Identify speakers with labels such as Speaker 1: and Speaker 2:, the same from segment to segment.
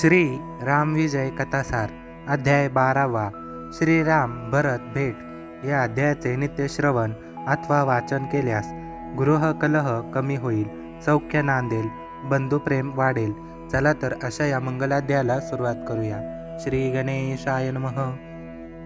Speaker 1: श्री रामविजय कथासार अध्याय बारावा श्रीराम भरत भेट. या अध्यायाचे नित्यश्रवण अथवा वाचन केल्यास गृहकलह कमी होईल सौख्य नांदेल बंधुप्रेम वाढेल. चला तर अशा या मंगलाध्यायाला सुरुवात करूया. श्री गणेशाय नमः.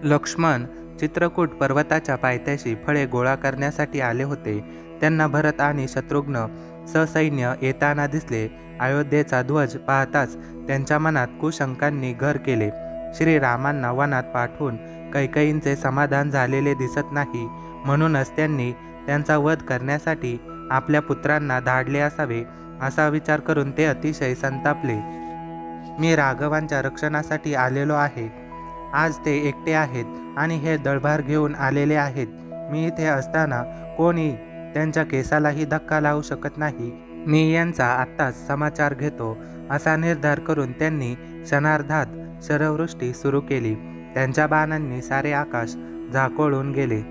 Speaker 1: लक्ष्मण चित्रकूट पर्वताच्या पायथ्याशी फळे गोळा करण्यासाठी आले होते. त्यांना भरत आणि शत्रुघ्न ससैन्य येताना दिसले. अयोध्येचा ध्वज पाहताच त्यांच्या मनात कुशंकांनी घर केले. श्रीरामांना वनात पाठवून कैकईंचे समाधान झालेले दिसत नाही. म्हणूनच त्यांनी त्यांचा वध करण्यासाठी आपल्या पुत्रांना धाडले असावे असा विचार करून ते अतिशय संतापले. मी राघवांच्या रक्षणासाठी आलेलो आहे. आज ते एकटे आहेत आणि हे दळभार घेऊन आलेले आहेत. मी इथे असताना कोणी त्यांच्या केसालाही धक्का लावू शकत नाही. मी यांचा आत्ताच समाचार घेतो असा निर्धार करून त्यांनी क्षणार्धात शरवृष्टी सुरू केली. त्यांच्या बाणांनी सारे आकाश झाकोळून गेले.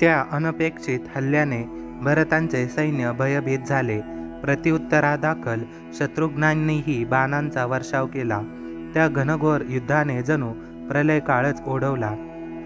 Speaker 1: त्या अनपेक्षित हल्ल्याने भरतांचे सैन्य भयभीत झाले. प्रत्युत्तरादाखल शत्रुघ्नांनीही बाणांचा वर्षाव केला. त्या घनघोर युद्धाने जणू प्रलय काळच ओढवला.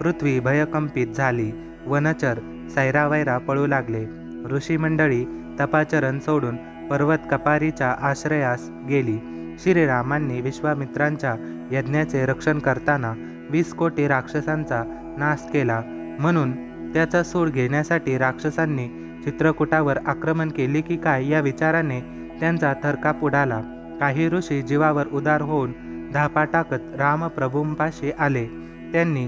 Speaker 1: पृथ्वी भयकंपित झाली. वनचर सैरावैरा पळू लागले. ऋषीमंडळी तपाचरण सोडून पर्वत कपारीच्या आश्रयास गेली. श्रीरामांनी विश्वामित्रांच्या यज्ञाचे रक्षण करताना वीस कोटी राक्षसांचा नाश केला. म्हणून त्याचा सूड घेण्यासाठी राक्षसांनी चित्रकूटावर आक्रमण केले की काय या विचाराने त्यांचा थरकाप उडाला. काही ऋषी जीवावर उदार होऊन धापा टाकत रामप्रभूंपाशी आले. त्यांनी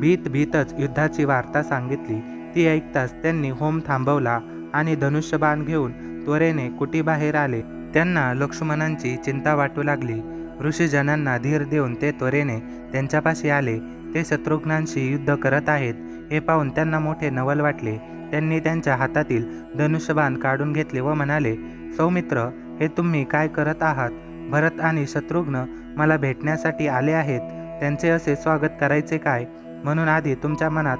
Speaker 1: भीत भीतच युद्धाची वार्ता सांगितली. ती ऐकताच त्यांनी होम थांबवला आणि धनुष्यबाण घेऊन त्वरेने कुटीबाहेर आले. त्यांना लक्ष्मणांची चिंता वाटू लागली. ऋषीजनांना धीर देऊन ते त्वरेने त्यांच्यापाशी आले. ते शत्रुघ्नांशी युद्ध करत आहेत. हे पाहून त्यांना मोठे नवल वाटले. त्यांनी त्यांच्या हातातील धनुष्यबाण काढून घेतले व म्हणाले सौमित्र हे तुम्ही काय करत आहात? भरत आणि शत्रुघ्न मला भेटण्यासाठी आले आहेत. त्यांचे असे स्वागत करायचे काय? म्हणून आधी तुमच्या मनात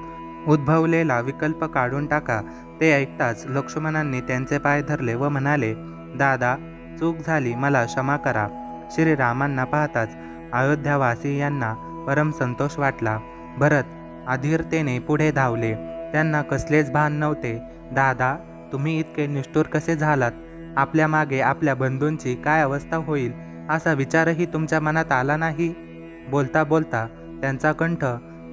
Speaker 1: उद्भवलेला विकल्प काढून टाका. ते ऐकताच लक्ष्मणांनी त्यांचे पाय धरले व म्हणाले दादा चूक झाली मला क्षमा करा. श्रीरामांना पाहताच अयोध्यावासी यांना परम संतोष वाटला. भरत अधीरतेने पुढे धावले. त्यांना कसलेच भान नव्हते. दादा तुम्ही इतके निष्ठुर कसे झालात? आपल्या मागे आपल्या बंधूंची काय अवस्था होईल असा विचारही तुमच्या मनात आला नाही? बोलता बोलता त्यांचा कंठ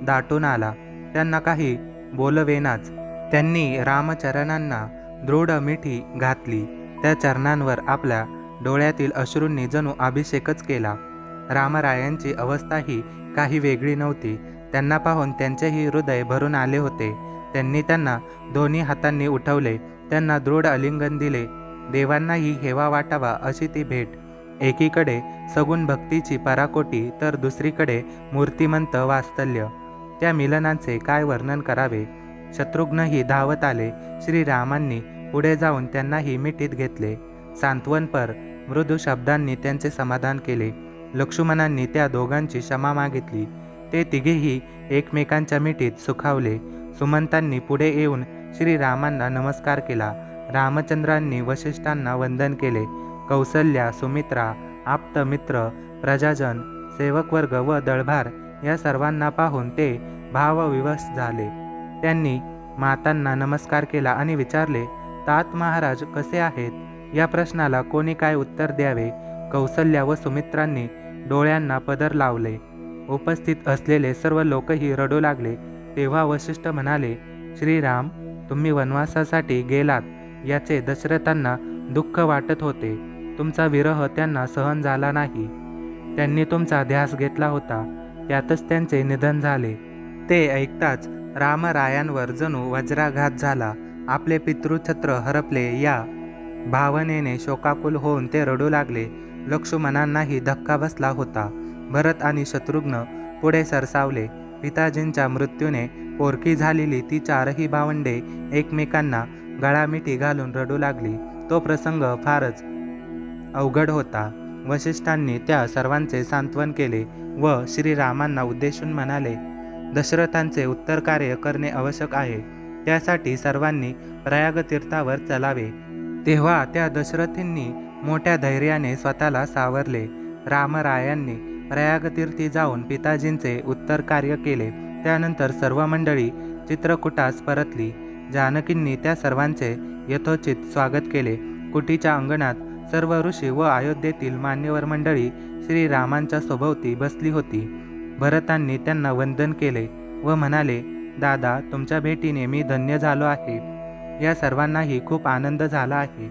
Speaker 1: दाटून आला. त्यांना काही बोलवेनाच. त्यांनी रामचरणांना दृढ मिठी घातली. त्या चरणांवर आपल्या डोळ्यातील अश्रूंनी जणू अभिषेकच केला. रामरायांची अवस्थाही काही वेगळी नव्हती. त्यांना पाहून त्यांचेही हृदय भरून आले होते. त्यांनी त्यांना दोन्ही हातांनी उठवले. त्यांना दृढ आलिंगन दिले. देवांनाही हेवा वाटावा अशी ती भेट. एकीकडे सगुण भक्तीची पराकोटी तर दुसरीकडे मूर्तिमंत वास्तल्य. त्या मिलनांचे काय वर्णन करावे? शत्रुघ्नही धावत आले. श्रीरामांनी पुढे जाऊन त्यांनाही मिठीत घेतले. सांत्वनपर मृदू शब्दांनी त्यांचे समाधान केले. लक्ष्मणांनी त्या दोघांची क्षमा मागितली. ते तिघेही एकमेकांच्या मिठीत सुखावले. सुमंतांनी पुढे येऊन श्रीरामांना नमस्कार केला. रामचंद्रांनी वशिष्ठांना वंदन केले. कौसल्या सुमित्रा आप्तमित्र प्रजाजन सेवकवर्ग व दळभार या सर्वांना पाहून ते भावविवश झाले. त्यांनी मातांना नमस्कार केला आणि विचारले तात महाराज कसे आहेत या प्रश्नाला कोणी काय उत्तर द्यावे? कौसल्या व सुमित्रांनी डोळ्यांना पदर लावले. उपस्थित असलेले सर्व लोकही रडू लागले. तेव्हा वशिष्ठ म्हणाले श्रीराम तुम्ही वनवासासाठी गेलात. याचे दशरथांना दुःख वाटत होते. तुमचा विरह त्यांना सहन झाला नाही. त्यांनी तुमचा ध्यास घेतला होता. यातच त्यांचे निधन झाले. ते ऐकताच रामरायांवर जणू वज्राघात झाला. आपले पितृछत्र हरपले या भावनेने शोकाकुल होऊन ते रडू लागले. लक्ष्मणांनाही धक्का बसला होता. भरत आणि शत्रुघ्न पुढे सरसावले. पिताजींच्या मृत्यूने पोरकी झालेली ती चारही भावंडे एकमेकांना गळामिठी घालून रडू लागली. तो प्रसंग फारच अवघड होता. वशिष्ठांनी त्या सर्वांचे सांत्वन केले व श्रीरामांना उद्देशून म्हणाले दशरथांचे उत्तर कार्य करणे आवश्यक आहे. त्यासाठी सर्वांनी प्रयाग तीर्थावर चलावे. तेव्हा त्या दशरथींनी मोठ्या धैर्याने स्वतःला सावरले. रामरायांनी प्रयागतीर्थी जाऊन पिताजींचे उत्तर कार्य केले. त्यानंतर सर्व मंडळी चित्रकूटास परतली. जानकींनी त्या सर्वांचे यथोचित स्वागत केले. कुटीच्या अंगणात सर्व ऋषी व अयोध्येतील मान्यवर मंडळी श्रीरामांच्या सभोवती बसली होती. भरतांनी त्यांना वंदन केले व म्हणाले दादा तुमच्या भेटीने मी धन्य झालो आहे. या सर्वांनाही खूप आनंद झाला आहे.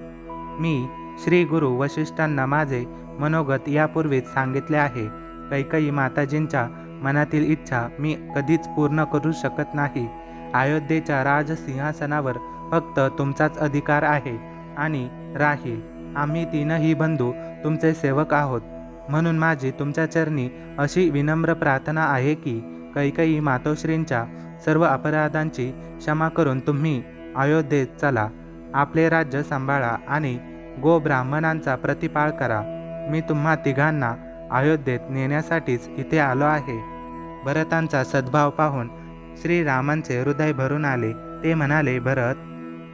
Speaker 1: मी श्री गुरु वशिष्ठांना माझे मनोगत यापूर्वीच सांगितले आहे. कैकई माताजींच्या मनातील इच्छा मी कधीच पूर्ण करू शकत नाही. अयोध्येच्या राजसिंहासनावर फक्त तुमचाच अधिकार आहे आणि राहील. आम्ही तीनही बंधू तुमचे सेवक आहोत. म्हणून माझी तुमच्या चरणी अशी विनम्र प्रार्थना आहे की कैकई मातोश्रींच्या सर्व अपराधांची क्षमा करून तुम्ही अयोध्येत चला. आपले राज्य सांभाळा आणि गो ब्राह्मणांचा प्रतिपाळ करा. मी तुम्हा तिघांना अयोध्येत नेण्यासाठीच इथे आलो आहे. भरतांचा सद्भाव पाहून श्रीरामांचे हृदय भरून आले. ते म्हणाले भरत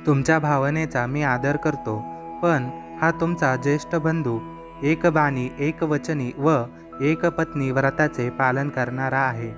Speaker 1: तुमच्या भावनेचा मी आदर करतो पण हा तुमचा ज्येष्ठ बंधू एक बाणी एक वचनी व एक पत्नी व्रताचे पालन करणारा आहे.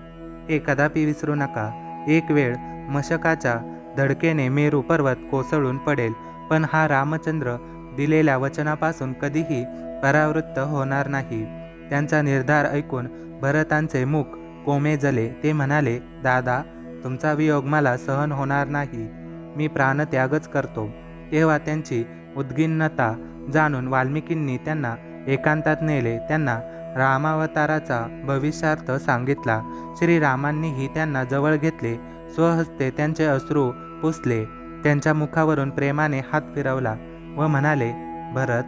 Speaker 1: हे कदापि विसरू नका. एक वेळ मशकाच्या धडकेने मेरू पर्वत कोसळून पडेल पण हा रामचंद्र दिलेल्या वचनापासून कधीही परावृत्त होणार नाही. त्यांचा निर्धार ऐकून भरतांचे मुख कोमेजले ते म्हणाले दादा तुमचा वियोग मला सहन होणार नाही. मी प्राणत्यागच करतो. तेव्हा त्यांची उद्गिन्नता जाणून वाल्मिकींनी त्यांना एकांतात नेले त्यांना रामावताराचा भविष्यार्थ सांगितला. श्रीरामांनीही त्यांना जवळ घेतले. स्वहस्ते त्यांचे अश्रू पुसले. त्यांच्या मुखावरून प्रेमाने हात फिरवला व म्हणाले भरत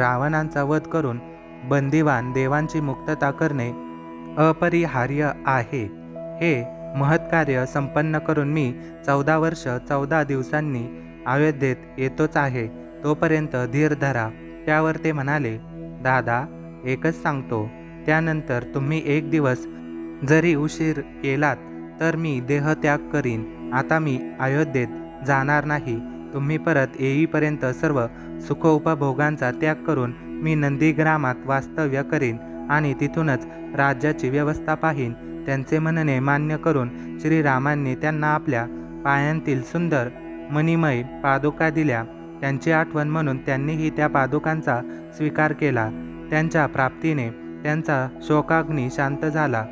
Speaker 1: रावणांचा वध करून बंदिवान देवांची मुक्तता करणे अपरिहार्य आहे. हे महत्कार्य संपन्न करून मी चौदा वर्ष चौदा दिवसांनी अयोध्येत येतोच आहे. तोपर्यंत धीर धरा. त्यावर ते म्हणाले दादा एकच सांगतो. त्यानंतर तुम्ही एक दिवस जरी उशीर केलात तर मी देहत्याग करीन. आता मी अयोध्येत जाणार नाही. तुम्ही परत येईपर्यंत सर्व सुखोपभोगांचा त्याग करून मी नंदीग्रामात वास्तव्य करीन आणि तिथूनच राज्याची व्यवस्था पाहीन. त्यांचे म्हणणे मान्य करून श्रीरामांनी त्यांना आपल्या पायांतील सुंदर मणिमय पादुका दिल्या. त्यांची आठवण म्हणून त्यांनीही त्या पादुकांचा स्वीकार केला. त्यांच्या प्राप्तीने त्यांचा शोकाग्नी शांत झाला.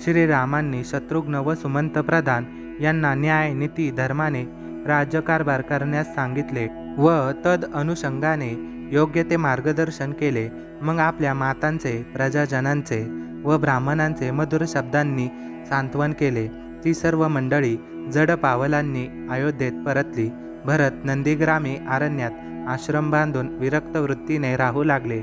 Speaker 1: श्रीरामांनी शत्रुघ्न व सुमंत प्रधान यांना न्याय नीती धर्माने राज्यकारभार करण्यास सांगितले व तद अनुषंगाने योग्य ते मार्गदर्शन केले. मग आपल्या मातांचे प्रजाजनांचे व ब्राह्मणांचे मधुर शब्दांनी सांत्वन केले. ती सर्व मंडळी जड पावलांनी अयोध्येत परतली. भरत नंदीग्रामी आरण्यात आश्रम बांधून विरक्त वृत्तीने राहू लागले.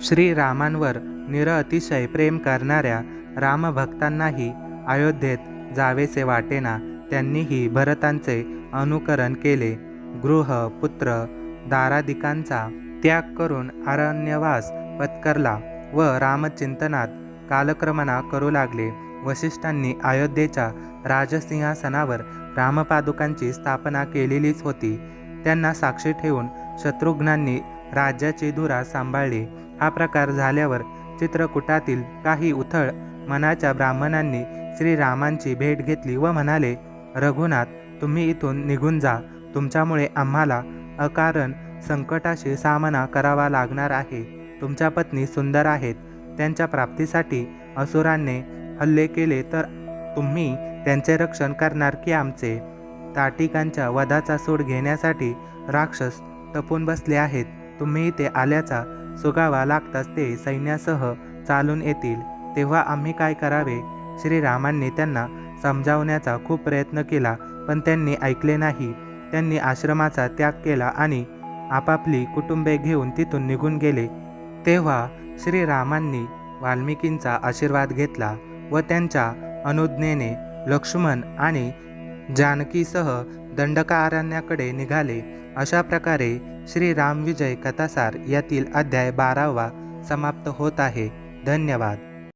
Speaker 1: श्रीरामांवर निरअतिशय प्रेम करणाऱ्या रामभक्तांनाही अयोध्येत जावेसे वाटेना त्यांनीही भरतांचे अनुकरण केले. गृह पुत्र दारादिकांचा त्याग करून अरण्यवास पत्करला व रामचिंतनात कालक्रमणा करू लागले. वशिष्ठांनी अयोध्येच्या राजसिंहासनावर रामपादुकांची स्थापना केलेलीच होती. त्यांना साक्षी ठेवून शत्रुघ्नांनी राज्याची धुरा सांभाळली. हा प्रकार झाल्यावर चित्रकूटातील काही उथळ मनाच्या ब्राह्मणांनी श्रीरामांची भेट घेतली व म्हणाले रघुनाथ तुम्ही इथून निघून जा. तुमच्यामुळे आम्हाला अकारण संकटाशी सामना करावा लागणार आहे. तुमच्या पत्नी सुंदर आहेत. त्यांच्या प्राप्तीसाठी असुरांनी हल्ले केले तर तुम्ही त्यांचे रक्षण करणार की आमचे. ताटिकांच्या वधाचा सूड घेण्यासाठी राक्षस तपून बसले आहेत. तुम्ही इथे आल्याचा सुगावा लागताच ते सैन्यासह चालून येतील. तेव्हा आम्ही काय करावे? श्रीरामांनी त्यांना समजावण्याचा खूप प्रयत्न केला पण त्यांनी ऐकले नाही. त्यांनी आश्रमाचा त्याग केला आणि आपापली कुटुंबे घेऊन तिथून निघून गेले. तेव्हा श्रीरामांनी वाल्मिकींचा आशीर्वाद घेतला. व त्यांच्या अनुज्ञेने लक्ष्मण आणि जानकीसह दंडकारण्याकडे निघाले. अशा प्रकारे श्रीराम विजय कथासार यातील अध्याय बारावा समाप्त होत आहे. धन्यवाद.